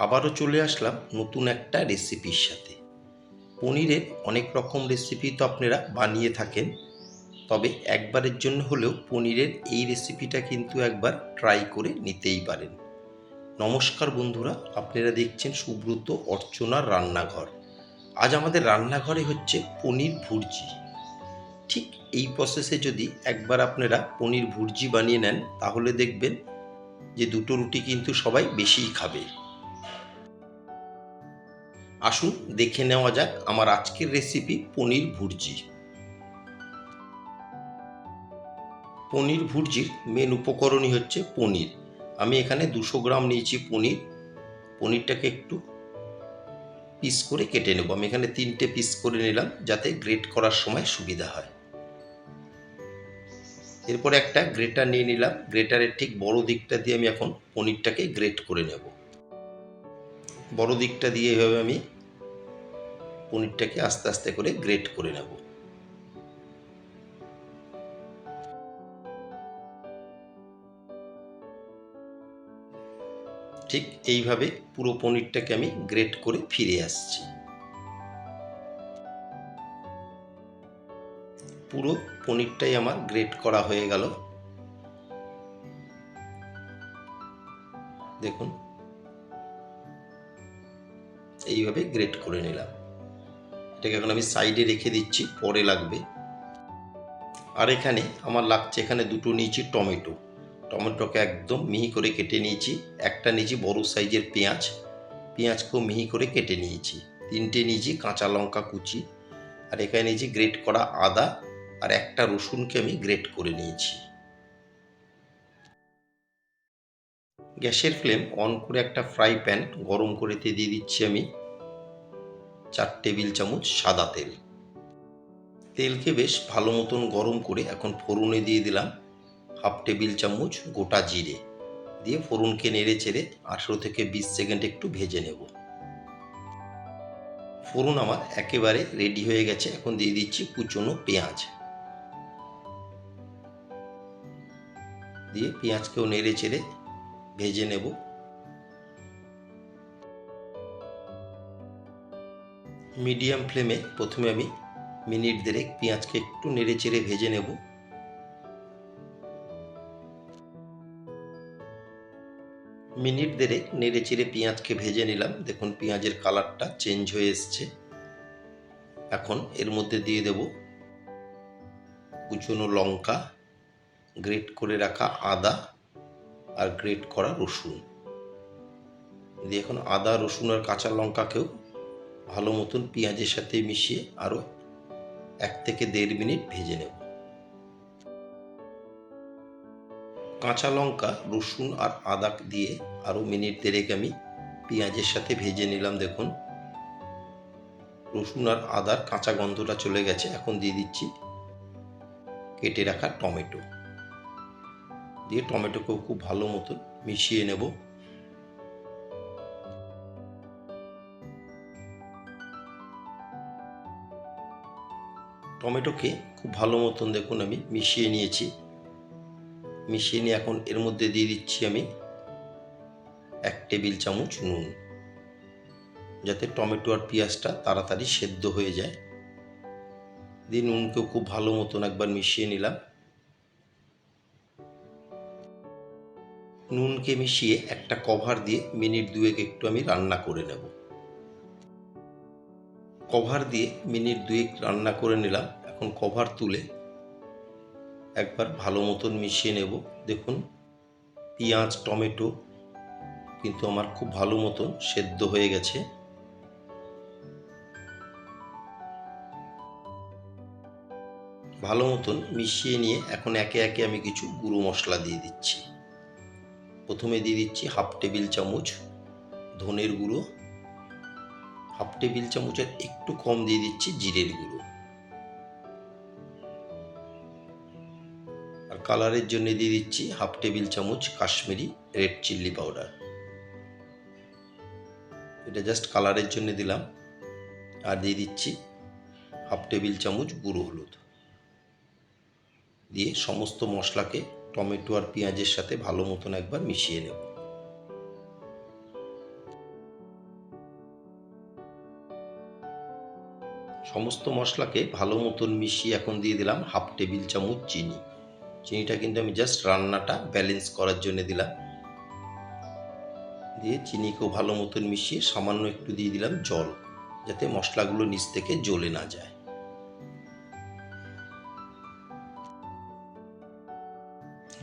আবারও চলে আসলাম নতুন একটা রেসিপির সাথে। পনিরের অনেক রকম রেসিপি তো আপনারা বানিয়ে থাকেন, তবে একবারের জন্য হলেও পনিরের এই রেসিপিটা কিন্তু একবার ট্রাই করে নিতেই পারেন। নমস্কার বন্ধুরা, আপনারা দেখছেন সুব্রত অর্চনার রান্নাঘর। আজ আমাদের রান্নাঘরে হচ্ছে পনির ভুর্জি। ঠিক এই প্রসেসে যদি একবার আপনারা পনির ভুর্জি বানিয়ে নেন, তাহলে দেখবেন যে দুটো রুটি কিন্তু সবাই বেশিই খাবে। আসুন দেখে নেওয়া যাক আমার আজকের রেসিপি পনির ভুর্জি। পনির ভুর্জির মেন উপকরণই হচ্ছে পনির। আমি এখানে দুশো গ্রাম নিয়েছি পনির। পনিরটাকে একটু পিস করে কেটে নেব। আমি এখানে তিনটে পিস করে নিলাম যাতে গ্রেট করার সময় সুবিধা হয়। এরপর একটা গ্রেটার নিয়ে নিলাম। গ্রেটারের ঠিক বড় দিকটা দিয়ে আমি এখন পনিরটাকে গ্রেট করে নেব। বড় দিকটা দিয়ে এভাবে আমি পনিরটাকে আস্তে আস্তে করে গ্রেট করে নেব। ঠিক এইভাবে পুরো পনিরটাকে আমি গ্রেট করে ফিরে আসছি। পুরো পনিরটাই আমার গ্রেট করা হয়ে গেল। দেখুন এইভাবে গ্রেট করে নিলাম। এটাকে এখন আমি সাইডে রেখে দিচ্ছি, পরে লাগবে। আর এখানে আমার লাগছে এখানে দুটো নিয়েছি টমেটো। টমেটোকে একদম মিহি করে কেটে নিয়েছি। একটা নিয়েছি বড় সাইজের পেঁয়াজ। পেঁয়াজকেও মিহি করে কেটে নিয়েছি। তিনটে নিয়েছি কাঁচা লঙ্কা কুচি। আর এখানে নিয়েছি গ্রেট করা আদা। আর একটা রসুনকে আমি গ্রেট করে নিয়েছি। গ্যাসের ফ্লেম অন করে একটা ফ্রাই প্যান গরম করে দিয়ে দিচ্ছি আমি। চার টেবিল চামচ সাদা তেল। তেলকে বেশ ভালো মতন গরম করে এখন ফোড়নে দিয়ে দিলাম হাফ টেবিল চামচ গোটা জিরে। দিয়ে ফোড়নকে নেড়ে চেড়ে আঠেরো থেকে বিশ সেকেন্ড একটু ভেজে নেব। ফোড়ন আমার একেবারে রেডি হয়ে গেছে। এখন দিয়ে দিচ্ছি কুচনো পেঁয়াজ। দিয়ে পেঁয়াজকেও নেড়ে চেড়ে ভেজে নেব। মিডিয়াম ফ্লেমে প্রথমে আমি মিনিট দেড়েক পেঁয়াজকে একটু নেড়ে চেড়ে ভেজে নেব। মিনিট দেড়েক নেড়ে চেড়ে পেঁয়াজকে ভেজে নিলাম। দেখুন পেঁয়াজের কালারটা চেঞ্জ হয়ে এসছে। এখন এর মধ্যে দিয়ে দেব কুচনো লঙ্কা, গ্রেট করে রাখা আদা আর গ্রেট করা রসুন। দিয়ে এখন আদা, রসুন আর কাঁচা লঙ্কাকেও ভালো মতন পেঁয়াজের সাথে মিশিয়ে আরও এক থেকে দেড় মিনিট ভেজে নেব। কাঁচা লঙ্কা, রসুন আর আদা দিয়ে আরও মিনিট দেড়েক আমি পেঁয়াজের সাথে ভেজে নিলাম, দেখুন। রসুন আর আদার কাঁচা গন্ধটা চলে গেছে, এখন দিয়ে দিচ্ছি কেটে রাখা টমেটো। দিয়ে টমেটোকেও খুব ভালো মতন মিশিয়ে নেব। টমেটোকে খুব ভালো মতন দেখুন আমি মিশিয়ে নিয়েছি। মিশিয়ে নিয়ে এখন এর মধ্যে দিয়ে দিচ্ছি আমি এক টেবিল চামচ নুন। যাতে টমেটো আর পেঁয়াজটা তাড়াতাড়ি সেদ্ধ হয়ে যায়। দিয়ে নুনকেও খুব ভালো মতন একবার মিশিয়ে নিলাম। নুনকে মিশিয়ে একটা কভার দিয়ে মিনিট দুয়েক একটু আমি রান্না করে নেব। কভার দিয়ে মিনিট দুয়েক রান্না করে নিলাম। এখন কভার তুলে একবার ভালো মতন মিশিয়ে নেব। দেখুন, পেঁয়াজ, টমেটো কিন্তু আমার খুব ভালো মতন সেদ্ধ হয়ে গেছে। ভালো মতন মিশিয়ে নিয়ে এখন একে একে আমি কিছু গুঁড়ো মশলা দিয়ে দিচ্ছি। প্রথমে দিয়ে দিচ্ছি হাফ টেবিল চামচ ধনের গুঁড়ো। হাফ টেবিল চামচের একটু কম দিয়ে দিচ্ছি জিরের গুঁড়ো। আর কালারের জন্য দিয়ে দিচ্ছি হাফ টেবিল চামচ কাশ্মীরি রেড চিল্লি পাউডার। এটা জাস্ট কালারের জন্য দিলাম। আর দিয়ে দিচ্ছি হাফ টেবিল চামচ গুঁড়ো হলুদ। দিয়ে সমস্ত মশলাকে টমেটো আর পেঁয়াজের সাথে ভালো মতন একবার মিশিয়ে নেব। সমস্ত মশলাকে ভালো মতন মিশিয়ে এখন দিয়ে দিলাম হাফ টেবিল চামচ চিনি। চিনিটা কিন্তু আমি জাস্ট রান্নাটা ব্যালেন্স করার জন্য দিলাম। দিয়ে চিনিকেও ভালো মতন মিশিয়ে সামান্য একটু দিয়ে দিলাম জল, যাতে মশলাগুলো নিচ থেকে জ্বলে না যায়।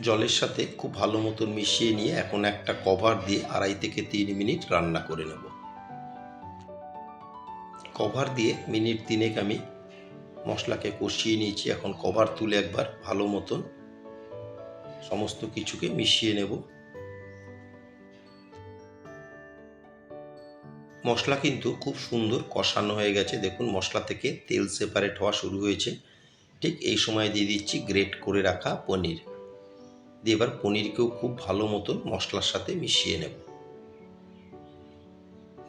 জলের সাথে খুব ভালো মতন মিশিয়ে নিয়ে এখন একটা কভার দিয়ে আড়াই থেকে তিন মিনিট রান্না করে নেব। কভার দিয়ে মিনিট তিনেক আমি মশলাকে কষিয়ে নিয়েছি। এখন কভার তুলে একবার ভালো মতন সমস্ত কিছুকে মিশিয়ে নেব। মশলা কিন্তু খুব সুন্দর কষানো হয়ে গেছে। দেখুন, মশলা থেকে তেল সেপারেট হওয়া শুরু হয়েছে। ঠিক এই সময় দিয়ে দিচ্ছি গ্রেট করে রাখা পনির। দিয়ে এবার পনিরকেও খুব ভালো মতন মশলার সাথে মিশিয়ে নেব।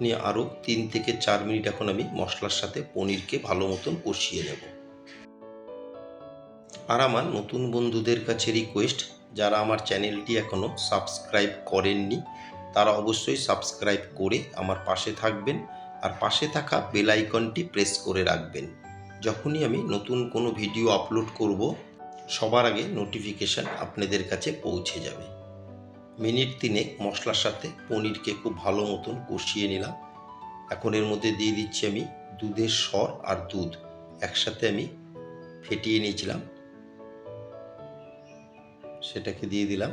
নিয়ে আরও তিন থেকে চার মিনিট এখন আমি মশলার সাথে পনিরকে ভালো মতন কষিয়ে নেব। আর আমার নতুন বন্ধুদের কাছে রিকোয়েস্ট যারা আমার চ্যানেলটি এখনও সাবস্ক্রাইব করেননি, তারা অবশ্যই সাবস্ক্রাইব করে আমার পাশে থাকবেন আর পাশে থাকা বেল আইকনটি প্রেস করে রাখবেন। যখনই আমি নতুন কোনো ভিডিও আপলোড করব, সবার আগে নোটিফিকেশান আপনাদের কাছে পৌঁছে যাবে। মিনিট তিনে মশলার সাথে পনিরকে খুব ভালো মতন কষিয়ে নিলাম। এখন এর মধ্যে দিয়ে দিচ্ছি আমি দুধের সর আর দুধ। একসাথে আমি ফেটিয়ে নিয়েছিলাম। সেটাকে দিয়ে দিলাম।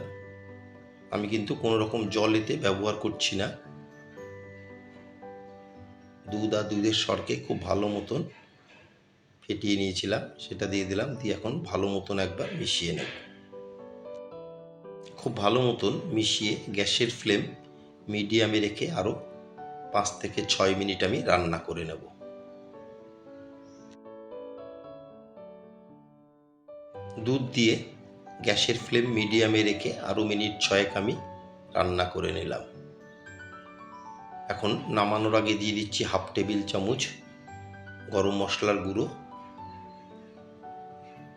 আমি কিন্তু কোনো রকম জল এতে ব্যবহার করছি না। দুধ আর দুধের সরকে খুব ভালো মতন ফেটিয়ে নিয়েছিলাম। সেটা দিয়ে দিলাম। দিয়ে এখন ভালো মতন একবার মিশিয়ে নেব। খুব ভালো মতন মিশিয়ে গ্যাসের ফ্লেম মিডিয়ামে রেখে আরও পাঁচ থেকে ছয় মিনিট আমি রান্না করে নেব। দুধ দিয়ে গ্যাসের ফ্লেম মিডিয়ামে রেখে আরও মিনিট ছয়েক আমি রান্না করে নিলাম। এখন নামানোর আগে দিয়ে দিচ্ছি হাফ টেবিল চামচ গরম মশলার গুঁড়ো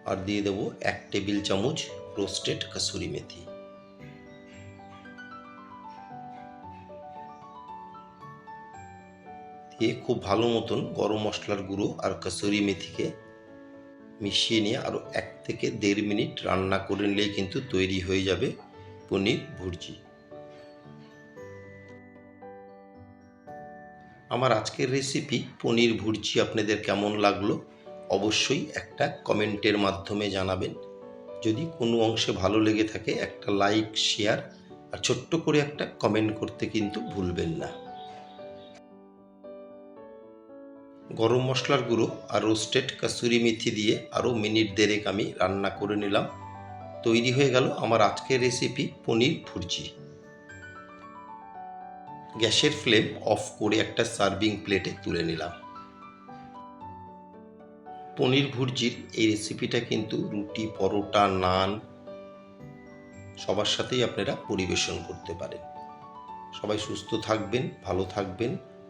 আর দিয়ে দেবো এক টেবিল চামচ রোস্টেড কাসুরি মেথি। দিয়ে খুব ভালো মতন গরম মশলার গুঁড়ো আর কাসুরি মেথিকে মিশিয়ে নিয়ে আরও এক থেকে দেড় মিনিট রান্না করে নিলেই কিন্তু তৈরি হয়ে যাবে পনির ভুর্জি। আমার আজকের রেসিপি পনির ভুর্জি আপনাদের কেমন লাগল অবশ্যই একটা কমেন্টের মাধ্যমে জানাবেন। যদি কোনো অংশে ভালো লেগে থাকে একটা লাইক শেয়ার আর ছোট্ট করে একটা কমেন্ট করতে কিন্তু ভুলবেন না। গরম মশলার গুঁড়ো আর রোস্টেড কাসুরি মেথি দিয়ে আরও মিনিট দেড়েক আমি রান্না করে নিলাম। তৈরি হয়ে গেল আমার আজকের রেসিপি পনির ভুর্জি। গ্যাসের ফ্লেম অফ করে একটা সার্ভিং প্লেটে তুলে নিলাম। পনির ভুর্জির এই রেসিপিটা কিন্তু রুটি, পরোটা, নান সবার সাথেই আপনারা পরিবেশন করতে পারেন। সবাই সুস্থ থাকবেন, ভালো থাকবেন।